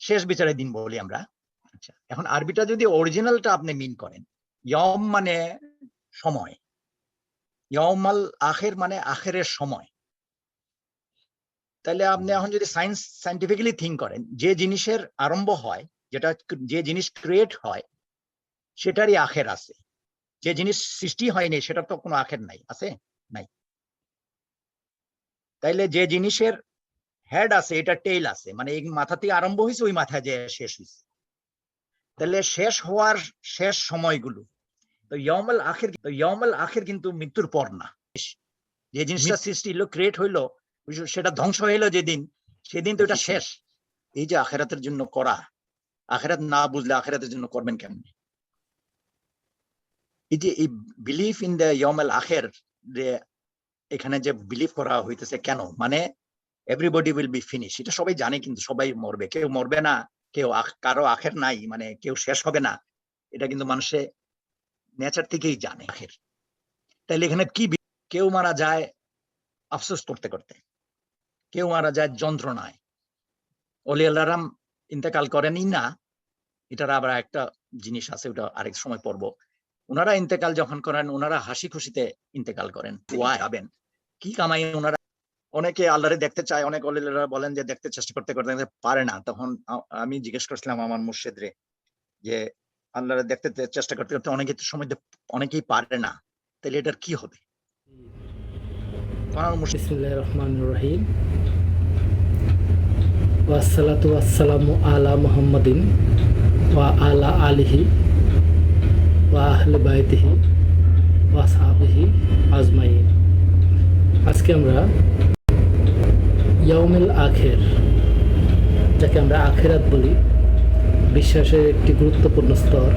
শেষ বিচারের দিন বলি আমরা। আচ্ছা এখন আরবিটা যদি অরিজিনালটা আপনি মিন করেন ইয়ম মানে সময় ইয়মাল আখের মানে আখেরের সময়। তাহলে আপনি এখন যদি সায়েন্স সাইন্টিফিক্যালি থিঙ্ক করেন, যে জিনিসের আরম্ভ হয়, যেটা যে জিনিস ক্রিয়েট হয়, সেটারই আখের আছে। যে জিনিস সৃষ্টি হয়নি, সেটার তো কোনো আখের নাই, আছে? নাই। তাইলে যে জিনিসের হেড আছে এটা টেইল আছে মানে এই মাথা থেকে আরম্ভ হয়েছে ওই মাথায় যে শেষ হয়েছে তাহলে শেষ হওয়ার শেষ সময়গুলো তো ইয়মাল আখের তো ইয়মাল আখের কিন্তু মৃত্যুর পর না। যে জিনিসটা সৃষ্টি হলো ক্রিয়েট হইল সেটা ধ্বংস হইল যেদিন সেদিন তো এটা শেষ। এই যে আখেরাতের জন্য করা আখেরাত না বুঝলে আখেরাতের জন্য করবেন কেমনি? এই যে এই বিলিফ ইন দ্য ইয়মাল আখের যে এখানে যে বিলিভ করা হইতেছে কেন? মানে এভরিবডি উইল বি ফিনিশ এটা সবাই জানে কিন্তু সবাই মরবে। কেউ মরবে না, কেউ কারও আখের নাই মানে কেউ শেষ হবে না। এটা কিন্তু মানুষে নেচার থেকেই জানে আখের। তাইলে এখানে কি কেউ মারা যায় আফসোস করতে করতে। কেউ মারা যায় যন্ত্রণায়। অলি আল্লাহরাম ইন্তেকাল করেনই না। এটার আবার একটা জিনিস আছে, ওটা আরেক সময় পড়ব। ওনারা ইন্তেকাল যখন করেন, ওনারা হাসি খুশিতে ইন্তেকাল করেন। ওয়াই ভাবেন। কি কামাই ওনারা অনেকে আল্লাহরে দেখতে চায়, অনেক অলিরা বলেন যে দেখতে চেষ্টা করতে করতে পারে না। তখন আমি জিজ্ঞেস করছিলাম আমার মুর্শিদরে যে আল্লাহরে দেখতে চেষ্টা করতে করতে অনেকে সময় অনেকেই পারে না। তাহলে এটার কি হবে? মুর্শিদ আজকে আমরা ইয়াউমিল আখের, যাকে আমরা আখেরাত বলি, বিশ্বাসের একটি গুরুত্বপূর্ণ স্তর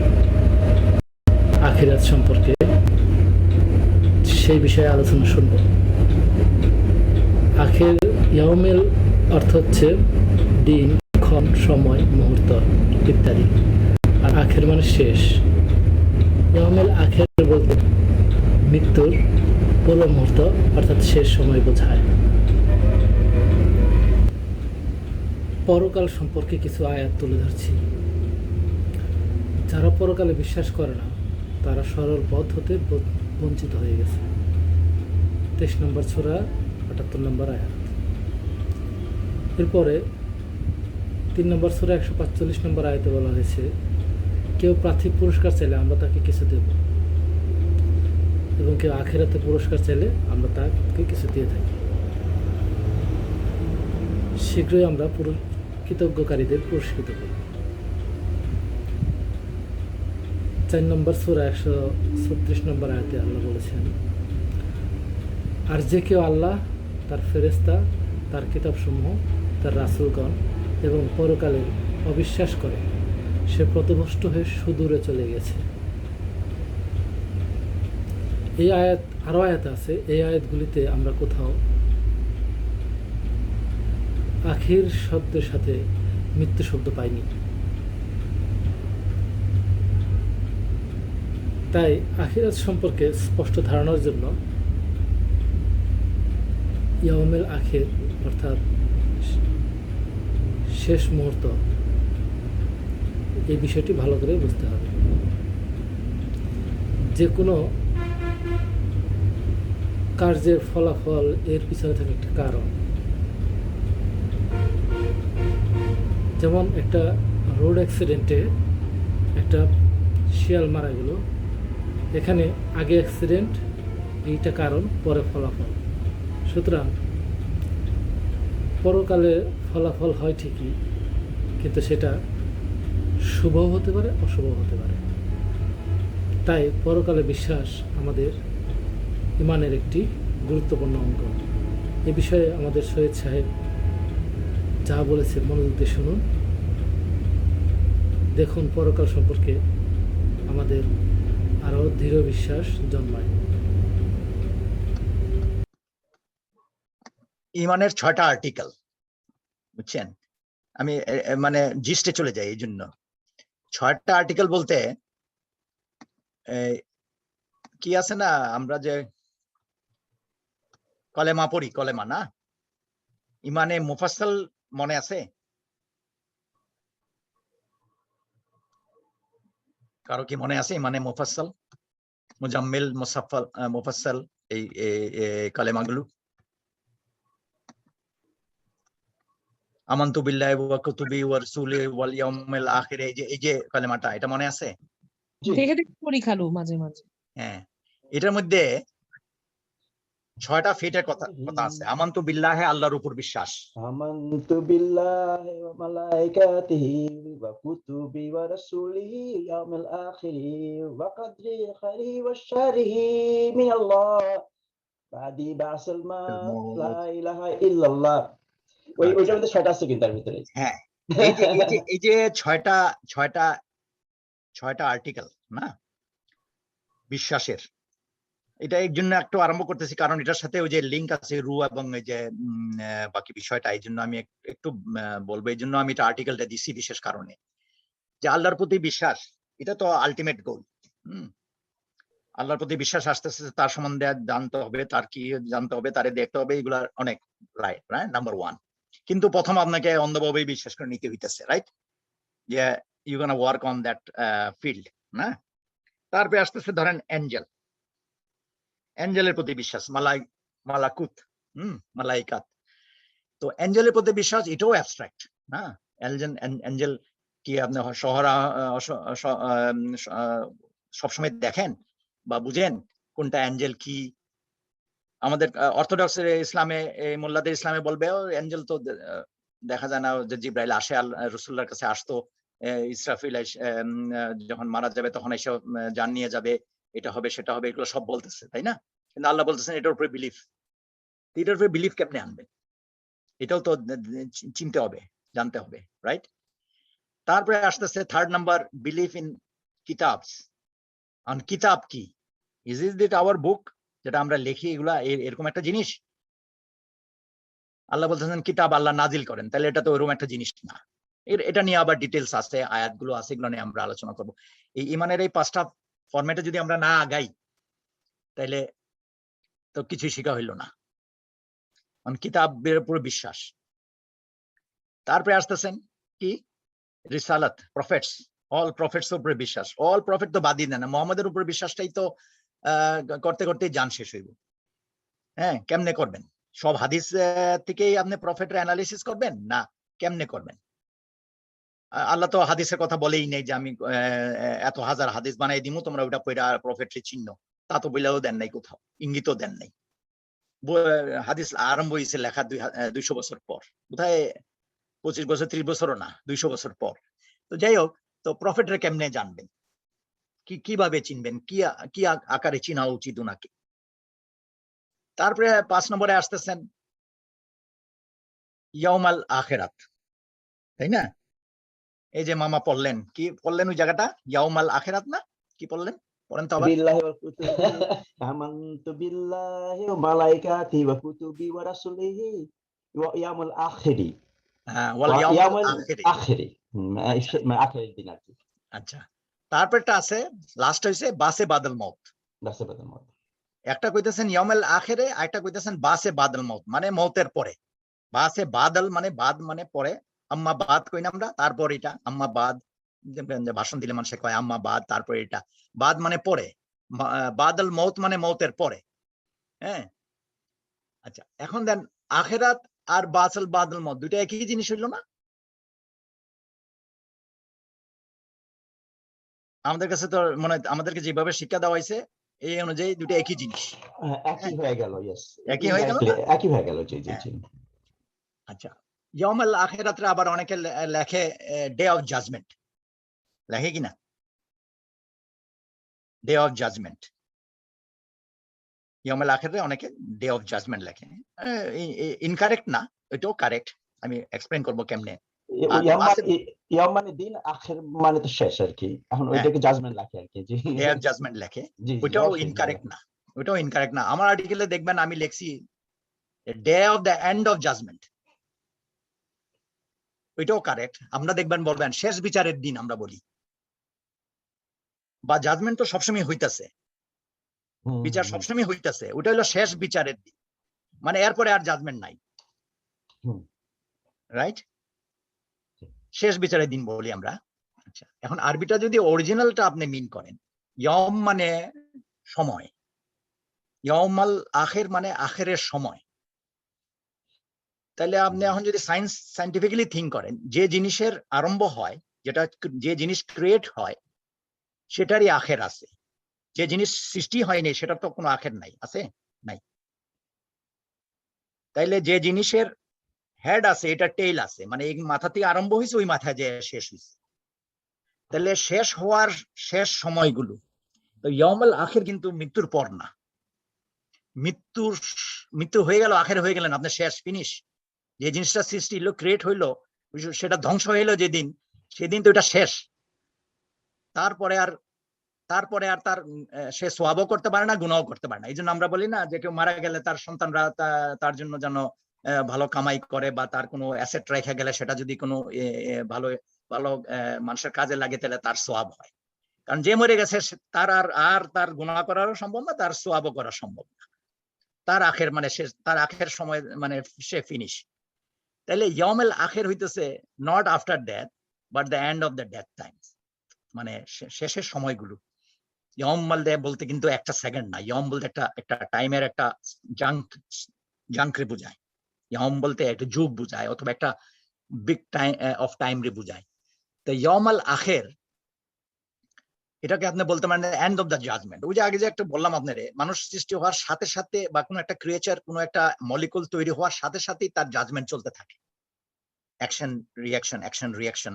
আখেরাত সম্পর্কে। সেই বিষয়ে আলোচনা শুনব। আখের ইয়াউমেল অর্থ হচ্ছে দিন, ক্ষণ, সময়, মুহূর্ত ইত্যাদি। আর আখের মানে শেষ। ইয়াউমেল আখের বলতে মৃত্যুর পূর্ব মুহূর্ত, অর্থাৎ শেষ সময় বোঝায়। পরকাল সম্পর্কে কিছু আয়াত তুলে ধরছি। যারা পরকালে বিশ্বাস করে না, তারা সরল পথ হতে বঞ্চিত হয়ে গেছে। তেইশ নম্বর ছোড়া আটাত্তর নম্বর আয়াত। এরপরে তিন নম্বর সুরা, একশো পাঁচচল্লিশ নম্বর আয়তে বলা হয়েছে, কেউ প্রার্থী পুরস্কার চাইলে আমরা তাকে কিছু দেব এবং কেউ আখেরাতে পুরস্কার চাইলে আমরা তাকে কিছু দিয়ে থাকি। শীঘ্রই আমরা পুরো কৃতজ্ঞকারীদের পুরস্কৃত করব চার নম্বর সুরা একশো ছত্রিশ নম্বর আয়তে আল্লাহ বলেছেন, আর যে কেউ আল্লাহ, তার ফেরেস্তা তার কিতাবসমূহ, তার রাসুলগণ এবং পরকালে অবিশ্বাস করে, সে প্রতভষ্ট হয়ে সুদূরে চলে গেছে। এই আয়াত আরও আয়াত আছে, এই আয়াতগুলিতে আমরা কোথাও আখির শব্দের সাথে মৃত্যু শব্দ পাইনি তাই আখিরাত সম্পর্কে স্পষ্ট ধারণার জন্য ইয়ামেল আখের, অর্থাৎ শেষ মুহূর্ত, এই বিষয়টি ভালো করে বুঝতে হবে। যে কোনো কার্যের ফলাফল এর পিছনে থাকে একটা কারণ। যেমন একটা রোড অ্যাক্সিডেন্টে একটা শিয়াল মারা গেল। এখানে আগে অ্যাক্সিডেন্ট, এইটা কারণ, পরে ফলাফল। সুতরাং পরকালে ফলাফল হয় ঠিকই, কিন্তু সেটা শুভ হতে পারে, অশুভ হতে পারে। তাই পরকালে বিশ্বাস আমাদের ইমানের একটি গুরুত্বপূর্ণ অঙ্গ। এ বিষয়ে আমাদের সৈয়দ সাহেব যা বলেছে মনোযোগ দিয়ে শুনুন। দেখুন, পরকাল সম্পর্কে আমাদের আরও দৃঢ় বিশ্বাস জন্মায়। ইমানের ছয়টা আর্টিকেল বুঝছেন? আমি মানে জিস্টে চলে যাই এই জন্য। ছয়টা আর্টিকেল বলতে কি আছে না, আমরা যে কলেমা পড়ি, কলেমা না? ইমানে মুফাসসাল মনে আছে? কারও কি মনে আছে মানে মোফাসল মুজাম্মিল মুসাফল মুফাসল এই কালেমাগুলো? আমান্তু বিল্লাহি ওয়া কুতুবি ওয়া রাসূলি ওয়াল ইয়াউমিল আখির এই যে এই যে কালেমাটা এটা মনে আছে? দেখে দেখে পড়ি খালু মাঝে মাঝে। হ্যাঁ। এটার মধ্যে ছয়টা ফিটের কথা কথা আছে। আমান্তু বিল্লাহে আল্লাহর উপর বিশ্বাস। আমানতু বিল্লাহি ওয়া মালাইকাতিহি ওয়া কুতুবি ওয়া রাসূলিহি ইয়াউমিল আখিরি ওয়া কদরি ওয়া শারিহি মিনাল্লাহ। বাদি বাসল মা লা ইলাহা ইল্লাল্লাহ। ওই ওইটার মধ্যে ছয়টা আছে কিন্তু তার ভিতরে। হ্যাঁ। এই যে ছয়টা ছয়টা ছয়টা আর্টিকেল না? বিশ্বাসের। এটা এর জন্য একটু আরম্ভ করতেছি, কারণ এটার সাথে ওই যে লিঙ্ক আছে, রু এবং এই যে বাকি বিষয়টা, এই জন্য আমি একটু বলব, এই জন্য আমি এটা আর্টিকেলটা দিছি বিশেষ কারণে। যে আল্লাহর প্রতি বিশ্বাস, এটা তো আলটিমেট গোল হম? আল্লাহর প্রতি বিশ্বাস আসতে আসতে তার সম্বন্ধে জানতে হবে, তার কি জানতে হবে, তারে দেখতে হবে, এগুলা অনেক রাইট রাইট নাম্বার ওয়ান কিন্তু প্রথম আপনাকে অন্ধভাবে বিশ্বাস করে নিতে হইতেছে রাইট যে you gonna work on that field না? তারপরে আসতেছে ধরেন অ্যাঞ্জেল অ্যাঞ্জেলের প্রতি বিশ্বাস, মালাই, মালাকুত, হুম, মালাইকাত। তো অ্যাঞ্জেলের প্রতি বিশ্বাস, এটাও অ্যাবস্ট্রাক্ট না? অ্যাঞ্জেল অ্যাঞ্জেল কি আপনি শহরা সবসময় দেখেন বা বুঝেন কোনটা অ্যাঞ্জেল কি? আমাদের অর্থোডক্স ইসলামে এই মোল্লাদের ইসলামে বলবে অ্যাঞ্জেল তো দেখা যায় না যে জিব্রাইল আসে, আল রসুল্লার কাছে আসতো ইসরাফিল যখন মারা যাবে, তখন এসে জান নিয়ে যাবে এটা হবে, সেটা হবে, এগুলো সব বলতেছে, তাই না? কিন্তু আল্লাহ বলতেছেন, এটার উপরে বিলিফ এটার উপরে বিলিফ কেমনে আনবেন এটাও তো চিনতে হবে, জানতে হবে রাইট তারপরে আসতেছে third number belief in kitabs. On kitab কি? Is is this our book যেটা আমরা লিখি, এগুলা এরকম একটা জিনিস? আল্লাহ বলতেছেন, কিতাব আল্লাহ নাজিল করেন, তাহলে এটা তো ওরকম একটা জিনিস না। এটা নিয়ে আবার ডিটেলস আছে, আয়াতগুলো আছে, এগুলো নিয়ে আমরা আলোচনা করব। এই ইমানের এই পাঁচটা ফরম্যাটে যদি আমরা না আগাই তাহলে তো কিছুই শেখা হইল না। কারণ কিতাবের উপর বিশ্বাস। তারপরে আসতেছেন কি? রিসালাত প্রফেটস অল প্রফেটস উপরে বিশ্বাস। অল প্রফেট তো বাদই দেন না। মোহাম্মদের উপরে বিশ্বাসটাই তো করতে করতে যান শেষ হইব। হ্যাঁ কেমনে করবেন? সব হাদিস থেকেই আপনি প্রফেটের অ্যানালিসিস করবেন? না, কেমনে করবেন? আল্লাহ তো হাদিসের কথা বলেই নেই যে আমি এত হাজার হাদিস বানাই দিমু, তোমরা ওটা পয়রা প্রফেটকে চিহ্ন তা তো বইলেও দেন নাই কোথাও, ইঙ্গিতও দেন নাই। হাদিস আরম্ভ হয়েছে লেখা দুইশো বছর পর। কোথায় পঁচিশ বছর, ত্রিশ বছরও না, দুইশো বছর পর। তো যাই হোক, তো প্রফেটরা কেমনে জানবেন? কি, কীভাবে চিনবেন? কি কি আকারে চিনা উচিত ওনাকে তারপরে পাঁচ নম্বরে আসতেছেন, ইয়াউমাল আখেরাত, তাই না? এই যে মামা পড়লেন কি পড়লেন ওই জায়গাটা? ইয়াউমাল আখেরাত না? কি পড়লেন? পড়েন তো আবার। বিল্লাহি ওয়া কুতুবি আমানতু বিল্লাহি ওয়া মালাইকাতিহি ওয়া কুতুবি ওয়া রাসূলিহি ওয়া ইয়াউমিল আখিরি। হ্যাঁ ওয়াল ইয়াউমাল ইয়াউমিল আখিরি। আখিরি। সে- দিন আর কি। আচ্ছা তারপরটা আছে লাস্ট হইছে বাসে বাদল মত দাসবাদের মত একটা কইতেছেন ইয়াউমাল আখিরে আরেকটা কইতেছেন বাসে বাদল মত মানে মৌতের পরে। বাসে বাদল মানে বাদ মানে পরে। আম্মা বাদ কই না আমরা তারপর এটা আম্মা বাদ ভাষণ দিলে মানুষে কয় আম্মা বাদ তারপরে এটা। বাদ মানে পরে বাদল মৌত মানে মৌতের পরে। হ্যাঁ? আচ্ছা এখন দেন আখেরাত আর বাসল বাদল মত দুইটা একই জিনিস হইল না? আমাদের কাছে তো মনে হয় আমাদেরকে যেভাবে শিক্ষা দেওয়া হয়েছে এই অনুযায়ী দুটো একই জিনিস। হ্যাঁ, একই হয়ে গেল একই হয়ে গেল একই হয়ে গেল জি জি আচ্ছা ইয়মাল আখেরাতরে আবার অনেকে লেখে ডে অফ জাজমেন্ট লেখে কিনা ডে অফ জাজমেন্ট ইয়মাল আখেরে অনেকে ডে অফ জাজমেন্ট লেখে ইনকারেক্ট না এটাও কারেক্ট আমি এক্সপ্লেন করব কেমনে? মানে দিন আখের মানে তো শেষ আর কি। এখন হ্যাঁ। ওইটাকে জাজমেন্ট রাখে আর কি জি। ডে অফ জাজমেন্ট লেখে। ওইটাও ইনকারেক্ট না। ওইটাও ইনকারেক্ট না। আমার আর্টিকেলে দেখবেন আমি লিখছি day of the end of judgment ওইটাও কারেক্ট আমরা দেখবেন বলবেন শেষ বিচারের দিন আমরা বলি। বা জাজমেন্ট তো সবসময় হইতাছে। বিচার সবসময় হইতাছে। ওটা হলো শেষ বিচারের দিন। মানে এরপরে আর জাজমেন্ট নাই। রাইট শেষ বিচারের দিন বলি আমরা। আচ্ছা এখন আরবিটা যদি অরিজিনালটা আপনি মিন করেন ইয়ম মানে সময়। ইয়মাল আখের মানে আখেরের সময়। তাহলে আপনি এখন যদি সায়েন্স সাইন্টিফিক্যালি থিঙ্ক করেন যে জিনিসের আরম্ভ হয় যেটা যে জিনিস ক্রিয়েট হয় সেটারই আখের আছে। যে জিনিস সৃষ্টি হয়নি সেটার তো কোনো আখের নাই আছে? নাই। তাইলে যে জিনিসের হেড আছে এটা টেইল আছে মানে এই মাথা থেকে আরম্ভ হয়েছে ওই মাথায় যে শেষ হয়েছে তাহলে শেষ হওয়ার শেষ সময়গুলো তো ইয়মাল আখের কিন্তু মৃত্যুর পর না। মৃত্যুর মৃত্যু হয়ে গেল আখের হয়ে গেলেন আপনার শেষ ফিনিশ যে জিনিসটা সৃষ্টি হলো ক্রিয়েট হইল, সেটা ধ্বংস হইল যেদিন, সেদিন তো এটা শেষ। তারপরে আর তারপরে আর তার সে সোয়াবও করতে পারে না গুণাও করতে পারে না। এই জন্য আমরা বলি না যে কেউ মারা গেলে তার সন্তানরা তার জন্য যেন ভালো কামাই করে বা তার কোনো অ্যাসেট রেখে গেলে সেটা যদি কোনো ভালো ভালো মানুষের কাজে লাগে তাহলে তার সোয়াব হয়। কারণ যে মরে গেছে তার আর আর তার গুণা করারও সম্ভব না, তার সোয়াবও করা সম্ভব না। তার আখের মানে সে, তার আখের সময় মানে সে ফিনিশ তাহলে ইয়মেল আখের হইতেছে not after death but the end of the death time মানে শেষের সময়গুলো। ইয়ম বলতে বলতে কিন্তু একটা সেকেন্ড না ইয়ম বলতে একটা একটা টাইমের একটা জাঙ্ক জাঙ্করে বোঝায়। ইয়ম বলতে একটা যুগ বোঝায়, অথবা একটা বিগ টাইম অফ টাইম রে বোঝায়। তো ইয়মাল আখের এটাকে আপনি বলতে পারেন এন্ড অফ দ্য জাজমেন্ট ওই যে আগে যে একটা বললাম আপনারে, মানুষ সৃষ্টি হওয়ার সাথে সাথে বা কোনো একটা ক্রিয়েচার কোনো একটা মলিকুল তৈরি হওয়ার সাথে সাথেই তার জাজমেন্ট চলতে থাকে। Action reaction action reaction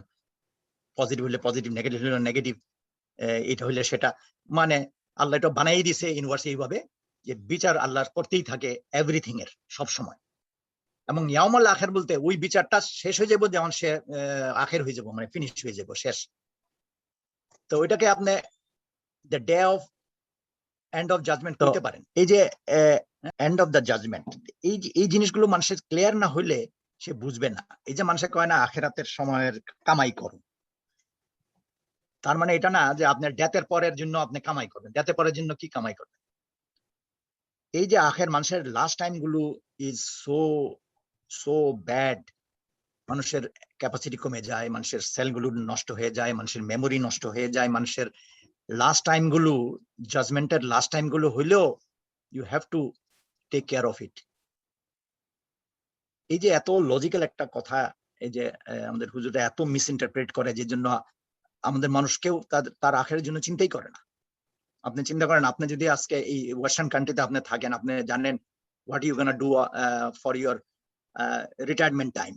positive হলে পজিটিভ নেগেটিভ হলে নেগেটিভ এটা হইলে সেটা। মানে আল্লাহ এটা বানাই দিছে ইউনিভার্স এইভাবে যে বিচার আল্লাহ করতেই থাকে এভরিথিং এর, সব সময়। এবং ইয়ামাল আখের বলতে ওই বিচারটা শেষ হয়ে যাব যেমন সে আখের হয়ে যাব মানে ফিনিশ হয়ে যাব, শেষ। তো ওইটাকে আপনি the day of end of judgment করতে পারেন। এই যে এন্ড অফ দ্য জাজমেন্ট এই এই জিনিসগুলো মানুষের ক্লিয়ার না হইলে সে বুঝবে না। এই যে মানুষে কয় না আখেরাতের সময়ের কামাই করুন। তার মানে এটা না যে আপনার ডেথের পরের জন্য আপনি কামাই করবেন। ডেথের পরের জন্য কি কামাই করবেন? এই যে আখের মানুষের লাস্ট টাইমগুলো ইজ সো সো ব্যাড মানুষের ক্যাপাসিটি কমে যায়, মানুষের সেলগুলো নষ্ট হয়ে যায়, মানুষের মেমোরি নষ্ট হয়ে যায়, মানুষের লাস্ট টাইমগুলো জাজমেন্টের লাস্ট টাইমগুলো হইলেও you have to take care of it এই যে এত লজিক্যাল একটা কথা, এই যে আমাদের হুজুরা এত মিস ইন্টারপ্রেট করে যে জন্য আমাদের মানুষ কেউ তার আখের জন্য চিন্তাই করে না। আপনি চিন্তা করেন, আপনি যদি আজকে এই ওয়েস্টার্ন কান্ট্রিতে আপনি থাকেন, আপনি জানেন what you gonna do for your retirement time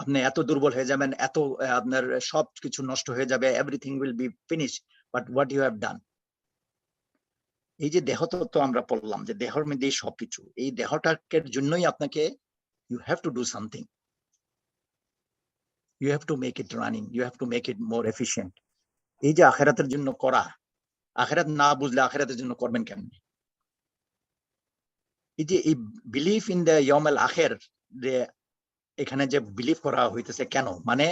আপনি এত দুর্বল হয়ে যাবেন, এত আপনার সব কিছু নষ্ট হয়ে যাবে everything will be finish but what you have done এই যে দেহতত্ত্ব আমরা পড়লাম, যে দেহর মধ্যেই সবকিছু, এই দেহটাকে জন্যই আপনাকে you have to do something you have to make it running you have to make it more efficient এই যে আখেরাতের জন্য করা, আখেরাত না বুঝলে আখেরাতের জন্য করবেন কেমনে? এই যে, এই বিলিফ ইন দ্য ইয়মেল আখের যে এখানে যে বিলিভ করা হইতেছে কেন? মানে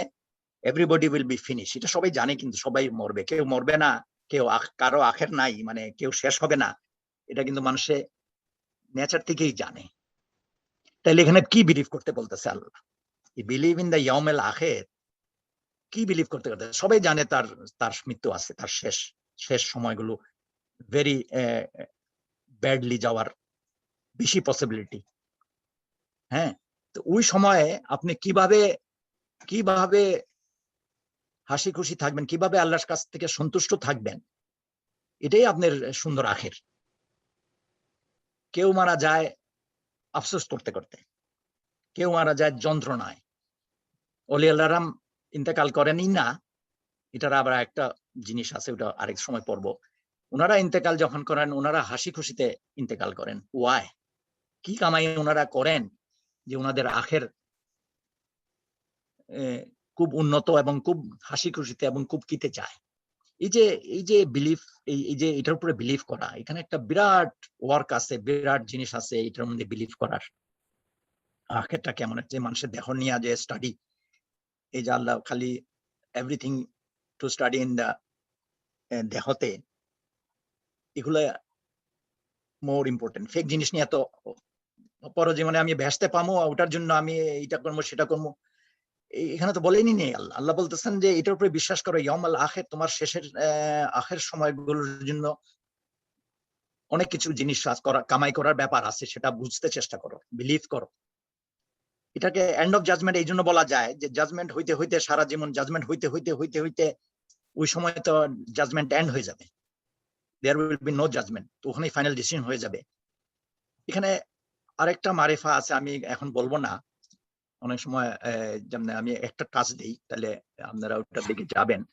এভরিবডি উইল বি ফিনিশ এটা সবাই জানে কিন্তু, সবাই মরবে। কেউ মরবে না, কেউ কারও আখের নাই মানে কেউ শেষ হবে না। এটা কিন্তু মানুষে নেচার থেকেই জানে। তাইলে এখানে কি বিলিভ করতে বলতেছে আল্লাহ? বিলিভ ইন দ্য ইয়মেল আখের কি বিলিভ করতে করতে সবাই জানে তার তার মৃত্যু আছে, তার শেষ শেষ সময়গুলো ভেরি ব্যাডলি যাওয়ার বেশি পসিবিলিটি হ্যাঁ? তো ওই সময়ে আপনি কীভাবে কীভাবে হাসি খুশি থাকবেন, কীভাবে আল্লাহর কাছ থেকে সন্তুষ্ট থাকবেন, এটাই আপনার সুন্দর আখের। কেউ মারা যায় আফসোস করতে করতে, কেউ মারা যায় যন্ত্রণায়। অলি আল্লাহরাম ইন্তেকাল করেনই না, এটার আবার একটা জিনিস আছে, ওটা আরেক সময় পড়ব। ওনারা ইন্তেকাল যখন করেন, ওনারা হাসি খুশিতে ইন্তেকাল করেন। ওয়াই কি কামাই ওনারা করেন? যে ওনাদের আখের খুব উন্নত এবং খুব হাসি খুশিতে এবং খুব কিতে চায়। এই যে এই যে বিলিফ এই যে এটার উপরে বিলিভ করা, এখানে একটা বিরাট ওয়ার্ক আছে, বিরাট জিনিস আছে এটার মধ্যে বিলিভ করার। আখেরটা কেমন যে মানুষের দেহ নিয়ে যে স্টাডি এই যে আল্লাহ খালি everything to study in the দেহতে, এগুলা মোর ইম্পর্টেন্ট ফেক জিনিস নিয়ে তো পরজীবনে আমি ভেসতে পামো ওটার জন্য আমি এইটা করব সেটা করব এখানে তো বলেনি নেই আল্লাহ আল্লাহ বলতেছেন যে এটার উপরে বিশ্বাস করো ইয়মাল আখের, তোমার শেষের আখের সময়গুলোর জন্য অনেক কিছু জিনিস করা, কামাই করার ব্যাপার আছে, সেটা বুঝতে চেষ্টা করো বিলিভ করো। এটাকে এন্ড অফ জাজমেন্ট এই জন্য বলা যায় যে জাজমেন্ট হইতে হইতে সারা জীবন জাজমেন্ট হইতে হইতে হইতে হইতে ওই সময় তো জাজমেন্ট এন্ড হয়ে যাবে। There will be no judgment তো ওখানেই ফাইনাল ডিসিশন হয়ে যাবে। এখানে আরেকটা মারিফা আছে, আমি এখন বলব না। অনেক সময় যেমন আমি একটা কাজ দিই, তাহলে আপনারা ওটার দিকে যাবেন।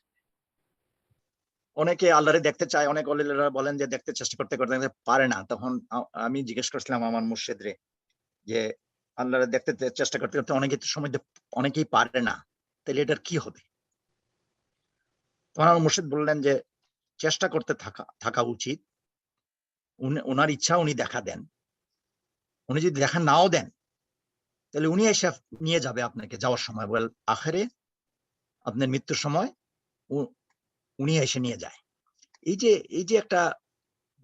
অনেকে আল্লাহরে দেখতে চায়, অনেক অলিরা বলেন যে দেখতে চেষ্টা করতে করতে পারে না। তখন আমি জিজ্ঞেস করছিলাম আমার মুর্শিদরে যে, আল্লাহরে দেখতে চেষ্টা করতে করতে অনেকে সময় অনেকেই পারে না, তাহলে এটার কি হবে? তখন আমার মুর্শিদ বললেন যে, চেষ্টা করতে থাকা থাকা উচিত। উনি- ওনার ইচ্ছা উনি দেখা দেন। উনি যদি দেখা নাও দেন, তাহলে উনি এসে নিয়ে যাবে আপনাকে যাওয়ার সময়। বল, আখেরে আপনার মৃত্যুর সময় উনি এসে নিয়ে যায়। এই যে এই যে একটা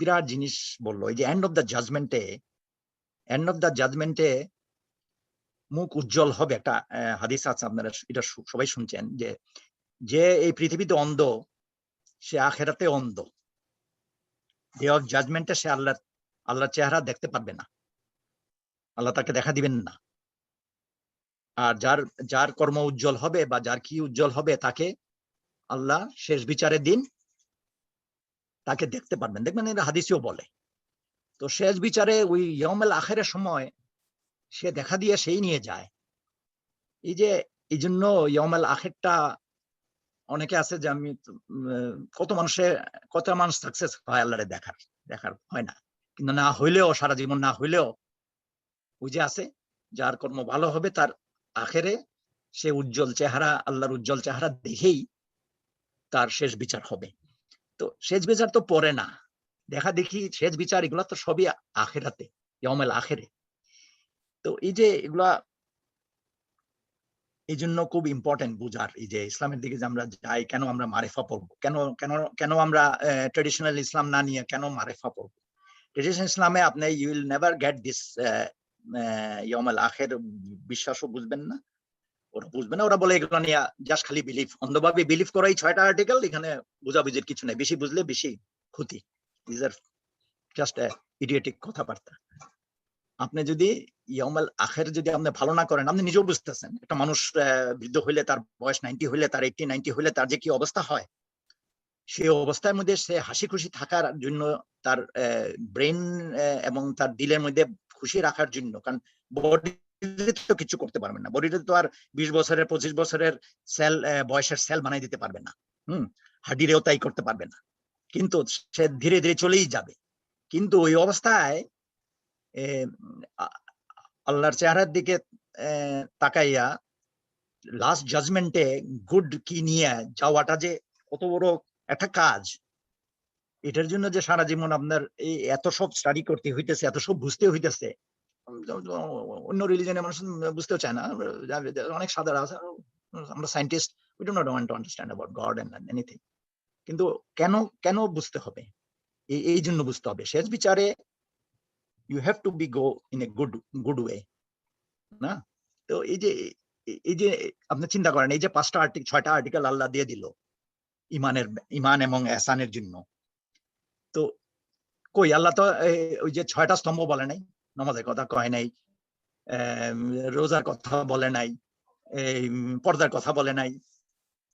বিরাট জিনিস বলল, এই যে এন্ড অফ দ্য জাজমেন্টে এন্ড অফ দ্য জাজমেন্টে মুখ উজ্জ্বল হবে একটা হাদিস আছে আপনারা এটা সবাই শুনছেন যে যে এই পৃথিবীতে অন্ধ, সে আখেরাতে অন্ধ। ডে অফ জাজমেন্টে সে আল্লাহ আল্লাহর চেহারা দেখতে পারবে না। আল্লাহ তাকে দেখা দিবেন না। আর যার যার কর্ম উজ্জ্বল হবে বা যার কি উজ্জ্বল হবে তাকে আল্লাহ শেষ বিচারের দিন তাকে দেখতে পারবেন। দেখবেন এটা হাদিসেও বলে, তো শেষ বিচারে ওই ইয়মেল আখেরের সময় সে দেখা দিয়ে সেই নিয়ে যায়। এই যে, এই জন্য ইয়মেল আখেরটা অনেকে আছে যে আমি কত মানুষে, কত মানুষ সাকসেস হয় আল্লাহরে দেখার দেখার, হয় না। কিন্তু না হইলেও, সারা জীবন না হইলেও যে আছে যার কর্ম ভালো হবে তার আখেরে সে উজ্জ্বল চেহারা, আল্লাহর উজ্জ্বল চেহারা দেখেই তার শেষ বিচার হবে। তো শেষ বিচার তো পরে না। দেখা দেখি শেষ বিচার এগুলা তো সবই আখেরাতে ইয়মেল আখেরে। তো এই যে এগুলা এই জন্য খুব ইম্পর্টেন্ট বুঝার, এই যে ইসলামের দিকে যে আমরা যাই, কেন আমরা মারেফা পড়ব? কেন কেন কেন আমরা ট্রেডিশনাল ইসলাম না নিয়ে কেন মারেফা পড়ব? ট্রেডিশনাল ইসলামে আপনি you will never get this ইয়মাল আখের, বিশ্বাসও বুঝবেন না। ওরা বুঝবে না, ওরা বলে, এগুলো নিয়ে জাস্ট খালি বিলিভ অন্ধভাবে বিলিভ করা এই ছয়টা আর্টিকেল এখানে বুঝাবুঝির কিছু নেই। বেশি বুঝলে বেশি ক্ষতি। আর জাস্ট ইডিয়েটিক কথাবার্তা। আপনি যদি ইয়মাল আখের যদি আপনি ভালো না করেন, আপনি নিজেও বুঝতেছেন। একটা মানুষ বৃদ্ধ হইলে তার বয়স নাইনটি হইলে, তার এইটি নাইনটি হইলে তার যে কি অবস্থা হয়, সেই অবস্থার মধ্যে সে হাসি খুশি থাকার জন্য তার ব্রেন এবং তার দিলের মধ্যে খুশি রাখার জন্য, কারণ বডি তো কিছু করতে পারবেন না। বডিতে তো আর বিশ বছরের, পঁচিশ বছরের সেল বয়সের সেল বানাই দিতে পারবে না। হুম? হাডিরেও তাই করতে পারবে না। কিন্তু সে ধীরে ধীরে চলেই যাবে। কিন্তু ওই অবস্থায় আল্লাহর চেহারার দিকে তাকাইয়া লাস্ট জাজমেন্টে গুড কি নিয়ে যাওয়াটা যে কত বড় একটা কাজ। এটার জন্য যে সারা জীবন আপনার এই এত সব স্টাডি করতে হইতেছে, এত সব বুঝতে হইতেছে, অন্য রিলিজনের মানুষ বুঝতেও চায় না। অনেক সাধারণ আছে, আমরা scientist we do not want to understand about God and anything কিন্তু কেন কেন বুঝতে হবে? এই জন্য বুঝতে হবে। শেষ বিচারে you have to be go in a good good way না? তো এই যে, এই- যে আপনি চিন্তা করেন, এই যে পাঁচটা আর্টিকেল ছয়টা আর্টিকেল আল্লাহ দিয়ে দিল, ইমানের, ইমান এবং এহসানের জন্য। তো কই আল্লাহ তো ওই যে ছয়টা স্তম্ভ বলে নাই, নামাজের কথা কয় নাই রোজার কথা বলে নাই এই পর্দার কথা বলে নাই,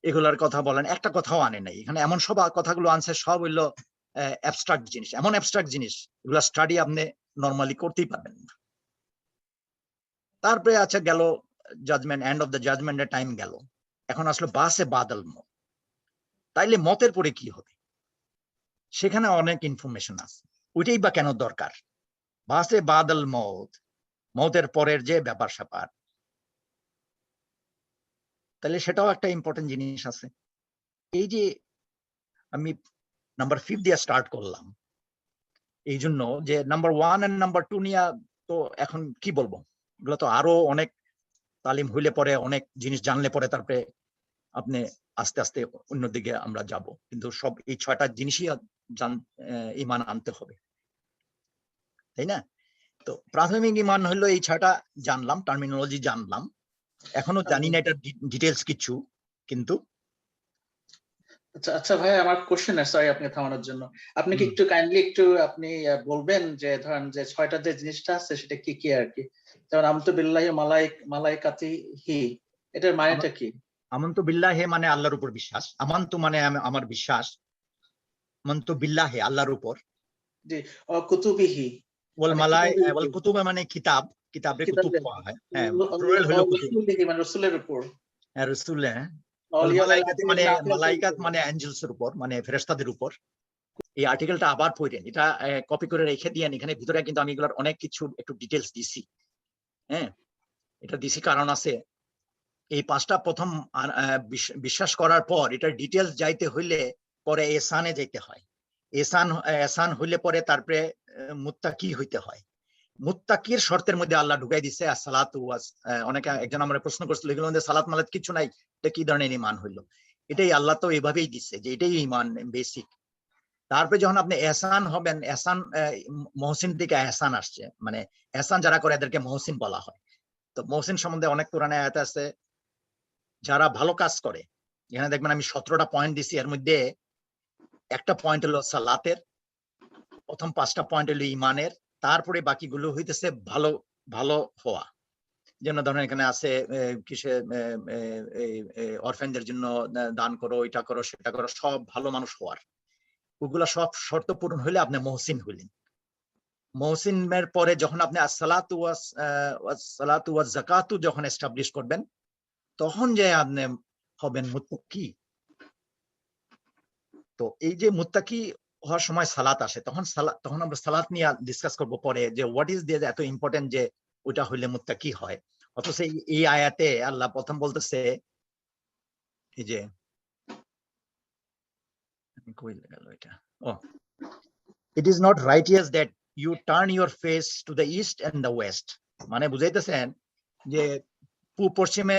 এগুলার কথা বলেন একটা কথাও আনে নাই। এখানে এমন সব কথাগুলো আনছে, সব হইল অ্যাবস্ট্রাক্ট জিনিস। এমন অ্যাবস্ট্রাক্ট জিনিস, এগুলা স্টাডি আপনি নর্মালি করতেই পারবেন না। তারপরে আচ্ছা গেল জাজমেন্ট এন্ড অফ দ্য জাজমেন্টের টাইম গেল। এখন আসলো বাসে বাদল মত তাইলে মতের পরে কি হবে? সেখানে অনেক ইনফরমেশন আছে। ওইটাই বা কেন দরকার? বাসে বাদল মত, মতের পরের যে ব্যাপার স্যাপার। তাহলে সেটাও একটা ইম্পর্টেন্ট জিনিস আছে। এই যে আমি নাম্বার ফিফ দিয়ে স্টার্ট করলাম, এই জন্য যে number one and number two নিয়ে তো এখন কি বলব? এগুলো তো আরও অনেক তালিম হইলে পরে অনেক জিনিস জানলে পরে তারপরে আপনি আস্তে আস্তে অন্যদিকে আমরা যাব। কিন্তু সব এই ছয়টা জিনিসই ইমান আনতে হবে। তাই না? তো প্রাথমিক ইমান হলো এই ছয়টা জানলাম টার্মিনোলজি জানলাম। এখনও জানি না এটা ডিটেলস কিছু কিন্তু আচ্ছা আচ্ছা ভাই আমার কোশ্চেন সরি আপনি থামানোর জন্য। আপনি কি একটু কাইন্ডলি একটু আপনি বলবেন যে ধরেন যে ছয়টা যে জিনিসটা আছে সেটা কি কি আর কি? যেমন আমতু বিল্লাহি মালাইক মালাইকাতি হি এটার মানেটা কি? আমন্ত বিল্লাহে মানে আল্লাহর উপর বিশ্বাস আমান্তু মানে আমার বিশ্বাস। আমন্ত বিল্লাহে আল্লাহর উপর। ও কুতুবিহি। ওয়াল মানে মালাই ওয়াল উপর। মানে কিতাব কিতাবে কুতুব কোয়া হয়। হ্যাঁ ল- হলো কুতুব। মানে রসুলের উপর। হ্যাঁ রসুল হ্যাঁ। মানে মালাইকাত মানে অ্যাঞ্জেলস এর উপর মানে ফেরেশতাদের উপর। এই আর্টিকেলটা আবার পড়েন। এটা কপি করে রেখে দিয়েন। এখানে ভিতরে কিন্তু আমি এগুলোর অনেক কিছু একটু ডিটেলস দিছি। হ্যাঁ এটা দিছি কারণ আছে এই পাঁচটা প্রথম বিশ্বাস করার পর এটা ডিটেলস যাইতে হইলে পরে এসানে যাইতে হয়। এসান এসান হইলে পরে তারপরে মুত্তাকি হইতে হয়। মুত্তাকির শর্তের মধ্যে আল্লাহ ঢুকাই দিছে আর সালাত অনেকে, একজন আমার প্রশ্ন করছিল এগুলোর মধ্যে সালাত মালাত কিছু নাই, এটা কি ধরনের ইমান হইল? এটাই আল্লাহ তো এভাবেই দিচ্ছে যে এটাই ইমান বেসিক তারপরে যখন আপনি এহসান হবেন, এহসান মহসিন থেকে এহসান আসছে। মানে এহসান যারা করে এদেরকে মহসিন বলা হয়। তো মহসিন সম্বন্ধে অনেক কোরআনে আয়াত আছে, যারা ভালো কাজ করে, এখানে দেখবেন আমি সতেরোটা পয়েন্ট দিছি, এর মধ্যে একটা পয়েন্ট হলো সালাতের, প্রথম পাঁচটা পয়েন্ট হলো ইমানের তারপরে বাকিগুলো হইতেছে ভালো ভালো হওয়া। যেন ধরেন এখানে আছে কিসে অরফেনদের জন্য দান করো, এটা করো, সেটা করো, সব ভালো মানুষ হওয়ার। ওগুলা সব শর্ত পূরণ হইলে আপনি মহসিন হইলেন। মহসিনের পরে যখন আপনি ওয়াসসালাতু ওয়াজ জাকাতু যখন এস্টাবলিশ করবেন, তখন যে আপনি হবেন মুত্তাকি। তো এই যে মুত্তাকি হওয়ার সময় সালাত আসে, তখন সালাত তখন আমরা সালাত নিয়ে ডিসকাস করব পরে যে হোয়াট ইজ দিয়ে এত ইম্পর্টেন্ট যে ওইটা হইলে মুত্তাকি হয়। অথচ এই- আয়াতে আল্লাহ প্রথম বলতেছে, এই যে it is not righteous that you turn your face to the east and the west মানে বুঝাইতেছেন যে পশ্চিমে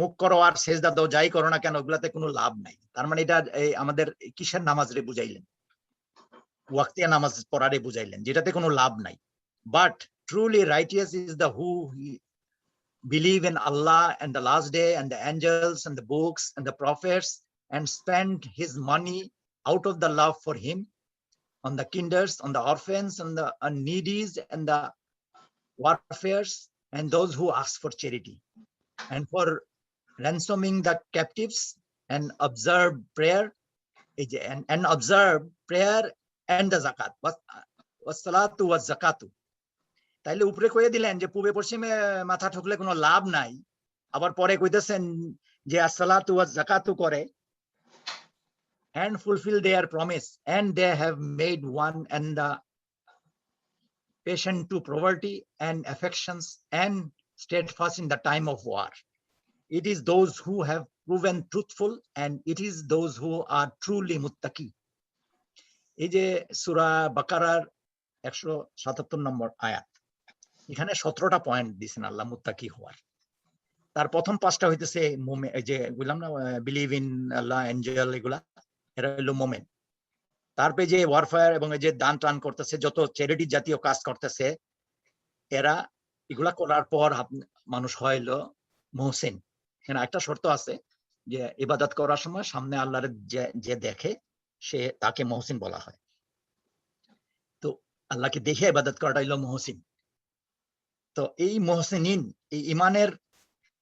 মুখ করো আর সেজদা দাও, যাই করো না কেন, ওগুলাতে কোনো লাভ নাই। তার মানে এটা আমাদের কিসের নামাজ রে বুঝাইলেন? ওয়াক্তিয়া নামাজ পড়ারে বুঝাইলেন, যেটাতে কোনো লাভ নাই। But truly righteous is the who believe in Allah and the last day and the angels and the books and the prophets and spend his money out of the love for him on the kindred on the orphans on the needy and the wayfarers and those who ask for charity and for ransoming the captives and observe prayer eh, je- and, and observe prayer and the zakat was was salatu was zakatu তাইলে উপরে কয়ে দিলেন যে পূবে পশ্চিমে মাথা ঠুকলে কোনো লাভ নাই আবার পরে কইতেছেন যে আসসালাতু ওয়াজ জাকাতু করে and fulfill their promise and they have made one and the patient to poverty and affections and steadfast in the time of war it is those who have proven truthful and it is those who are truly muttaqi এই যে সূরা বাকারার একশো সাতাত্তর নম্বর এখানে সতেরোটা point দিছেন আল্লাহ মুত্তাকি হওয়ার তার প্রথম পাঁচটা হইতেছে যে বললাম না বিলিভ ইন আল্লাহ এঞ্জেল এগুলা এরা হলো মোমেন তারপরে যে ওয়ারফেয়ার এবং যে দান টান করতেছে, যত চ্যারিটি জাতীয় কাজ করতেছে, এরা এগুলা করার পর মানুষ হইল মহসিন। এখানে একটা শর্ত আছে যে ইবাদত করার সময় সামনে আল্লাহর যে দেখে, সে তাকে মহসিন বলা হয়। তো আল্লাহকে দেখে ইবাদত করাটা হইল মহসিন। তো এই মহসিনিন, এই ইমানের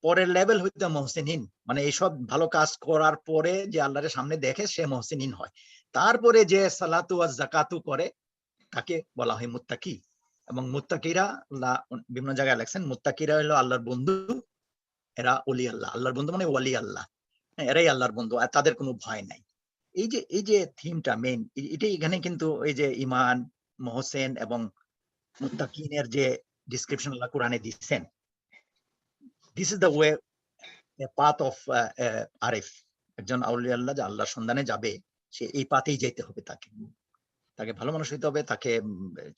পরের লেভেল হইতে মহসিনিন। মানে এইসব ভালো কাজ করার পরে যে আল্লাহরের সামনে দেখে সে মহসিনিন হয়। তারপরে যে সালাতু আর জাকাতু করে তাকে বলা হয় মুত্তাকি। এবং মুত্তাকিরা আল্লাহ বিভিন্ন জায়গায় লেখছেন মুত্তাকিরা হলো আল্লাহর বন্ধু এরা অলি আল্লাহ। আল্লাহর বন্ধু মানে ওয়ালি আল্লাহ। হ্যাঁ, এরাই আল্লাহর বন্ধু আর তাদের কোনো ভয় নাই। এই যে এই যে থিমটা মেইন এটাই এখানে কিন্তু এই যে ইমান মহসেন এবং মুত্তাকিনের যে ডিসক্রিপশন আল্লাহ কোরআনে দিচ্ছেন this is the way path of Arif. একজন আউলিয়া আল্লাহ যে আল্লাহর সন্ধানে যাবে। সে এই পাতেই যেতে হবে তাকে। তাকে ভালো মানুষ হইতে হবে, তাকে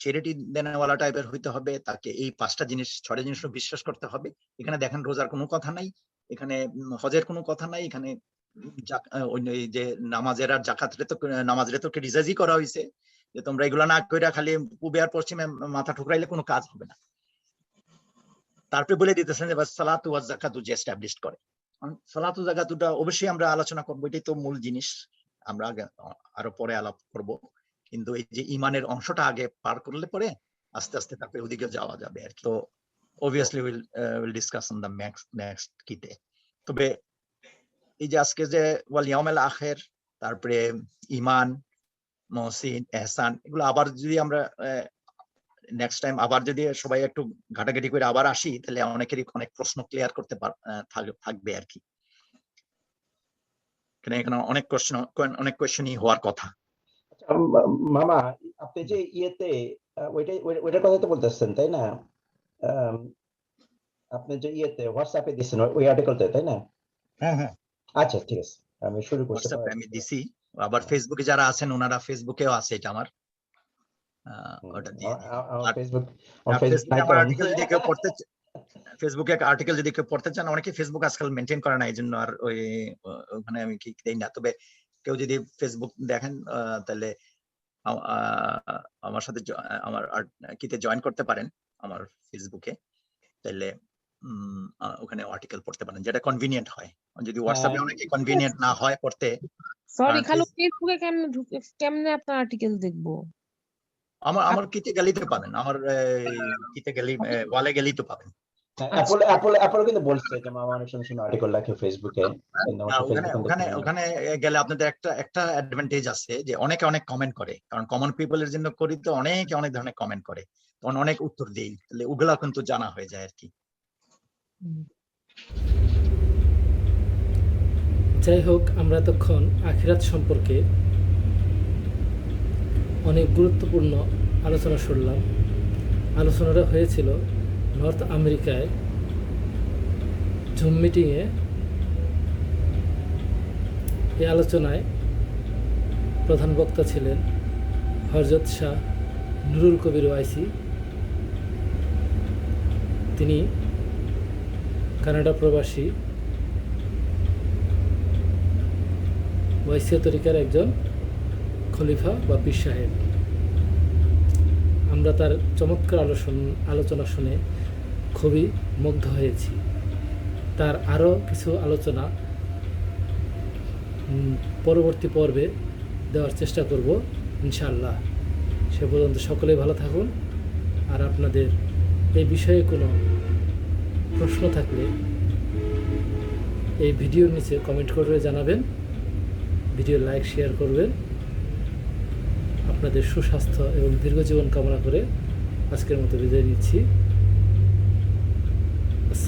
চ্যারিটি দেনেওয়ালা টাইপের হইতে হবে, তাকে এই পাঁচটা জিনিস ছটা জিনিস বিশ্বাস করতে হবে। এখানে দেখেন রোজার কোনো কথা নাই, এখানে হজের কোনো কথা নাই, এখানে যে নামাজের আর জাকাতের তো নামাজের তো রিজাজি করা হয়েছে যে তোমরা এগুলা না কইরা খালি পূবে আর পশ্চিমে মাথা ঠুকরাইলে কোনো কাজ হবে না। তারপরে বলে দিতেছেন যে, সালাতু ওয়াজ জাকাতু যে এস্টাবলিশ করে। সালাতু জাকাতুটা অবশ্যই আমরা আলোচনা করব, এটাই তো মূল জিনিস। আমরা আরও পরে আলাপ করব। কিন্তু এই যে ইমানের অংশটা আগে পার করলে পরে আস্তে আস্তে তারপরে ওদিকে যাওয়া যাবে আর তো obviously will will discuss on the next next কিতে তবে এই যে আজকে যে ওয়াল ইয়াউমেল আখের তারপরে ইমান, মহসিন, এহসান, এগুলো আবার যদি আমরা নেক্সট টাইম আবার যদি সবাই একটু ঘাটাঘাটি করে আবার আসি, তাহলে অনেকেরই অনেক প্রশ্ন ক্লিয়ার করতে থাকবে আর কি। এখানে এখানে অনেক কোশ্চেন অনেক কোয়েশ্চেনই হওয়ার কথা। আচ্ছা, মামা আপনি যে ইয়েতে ওইটাই ওইটার কথা তো বলতেছেন তাই না? আপনি যে ইয়েতে হোয়াটসঅ্যাপে দিচ্ছেন ওই আর্টিকেলটা তাই না? হ্যাঁ হ্যাঁ। আচ্ছা ঠিক আছে আমি শুরু করতে পারি আমি দিছি আবার ফেসবুকে যারা আছেন ওনারা ফেসবুকেও আছে এটা আমার। ওটা দিয়ে ফেসবুক আর্টিকেল কেউ পড়তে ফেসবুকে আর্টিকেল যদি কেউ পড়তে চান অনেকে ফেসবুক আজকাল মেনটেন করে না এই জন্য আর ওই ওখানে আমি কি দেই না। তবে কেউ যদি ফেসবুক দেখেন তাহলে আমার সাথে আমার কিতে জয়েন করতে পারেন আমার ফেসবুকে তাহলে ওখানে আর্টিকেল পড়তে পারেন যেটা কনভিনিয়েন্ট হয়। যদি হোয়াটসঅ্যাপে হ্যাঁ। অনেকে কনভিনিয়েন্ট না হয় পড়তে সরি খালু ফেস- ফেসবুকে কেমনে ঢুকে কেমনে আপনার আর্টিকেল দেখব? আমার আমার কিতে গেলেই তো পাবেন। আমার কিতে গেলেই ওয়ালে গেলেই তো পাবেন। অ্যাপল অ্যাপল অ্যাপল কিন্তু বলছে যে মামা অনেক সুন্দর সুন্দর আর্টিকেল লেখে ফেসবুকে কিন্তু আমার না, তো ওখানে ওখানে দেখতে পাই না। ওখানে গেলে আপনাদের একটা একটা অ্যাডভান্টেজ আছে যে অনেকে অনেক কমেন্ট করে। কারণ কমন পিপলের জন্য করি তো অনেকে অনেক ধরনের কমেন্ট করে। তখন অনেক উত্তর দেই তাহলে ওগুলা কিন্তু জানা হয়ে যায় আর কি যাই হোক আমরা এতক্ষণ আখিরাত সম্পর্কে অনেক গুরুত্বপূর্ণ আলোচনা শুনলাম। আলোচনাটা হয়েছিল নর্থ আমেরিকায় জুম মিটিংয়ে এই আলোচনায় প্রধান বক্তা ছিলেন হরজত শাহ নুরুল কবির ওয়াইসি। তিনি কানাডা প্রবাসী। ওয়াইসিয়া তরিকার একজন খলিফা বা পীর সাহেব। আমরা তার চমৎকার আলোচনা আলোচনা শুনে খুবই মুগ্ধ হয়েছি। তার আরও কিছু আলোচনা পরবর্তী পর্বে দেওয়ার চেষ্টা করব ইনশাল্লাহ সে পর্যন্ত সকলেই ভালো থাকুন। আর আপনাদের এই বিষয়ে কোনো প্রশ্ন থাকলে এই ভিডিওর নিচে কমেন্ট করে জানাবেন। ভিডিও লাইক, শেয়ার করবেন। আপনাদের সুস্বাস্থ্য এবং দীর্ঘ জীবন কামনা করে আজকের মতো বিদায় নিচ্ছি।